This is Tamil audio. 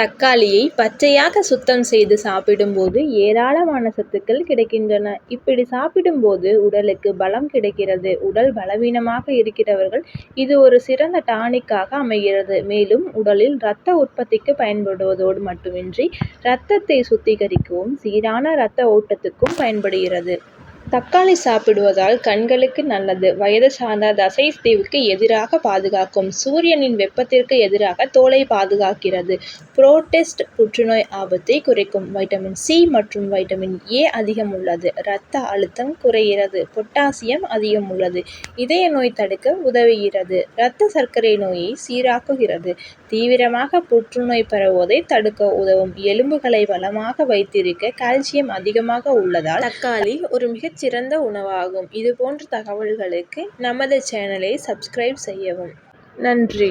தக்காளியை பச்சையாக சுத்தம் செய்து சாப்பிடும்போது ஏராளமான சத்துக்கள் கிடைக்கின்றன. இப்படி சாப்பிடும்போது உடலுக்கு பலம் கிடைக்கிறது. உடல் பலவீனமாக இருக்கிறவர்கள் இது ஒரு சிறந்த டானிக்காக அமைகிறது. மேலும் உடலில் ரத்த உற்பத்திக்கு பயன்படுவதோடு மட்டுமின்றி இரத்தத்தை சுத்திகரிக்கவும் சீரான இரத்த ஓட்டத்துக்கும் பயன்படுகிறது. தக்காளி சாப்பிடுவதால் கண்களுக்கு நல்லது. வயது சார்ந்த தீவுக்கு எதிராக பாதுகாக்கும். சூரியனின் வெப்பத்திற்கு எதிராக தோலை பாதுகாக்கிறது. புரோட்டெஸ்ட் புற்றுநோய் ஆபத்தை குறைக்கும். வைட்டமின் சி மற்றும் வைட்டமின் ஏ அதிகம் உள்ளது. இரத்த அழுத்தம் குறைகிறது. பொட்டாசியம் அதிகம் உள்ளது. இதய நோய் தடுக்க உதவுகிறது. இரத்த சர்க்கரை நோயை சீராக்குகிறது. தீவிரமாக புற்றுநோய் பரவுவதை தடுக்க உதவும். எலும்புகளை வளமாக வைத்திருக்க கால்சியம் அதிகமாக உள்ளதால் தக்காளி ஒரு மிகச்சிறந்த உணவாகும். இதுபோன்ற தகவல்களுக்கு நமது சேனலை சப்ஸ்கிரைப் செய்யவும். நன்றி.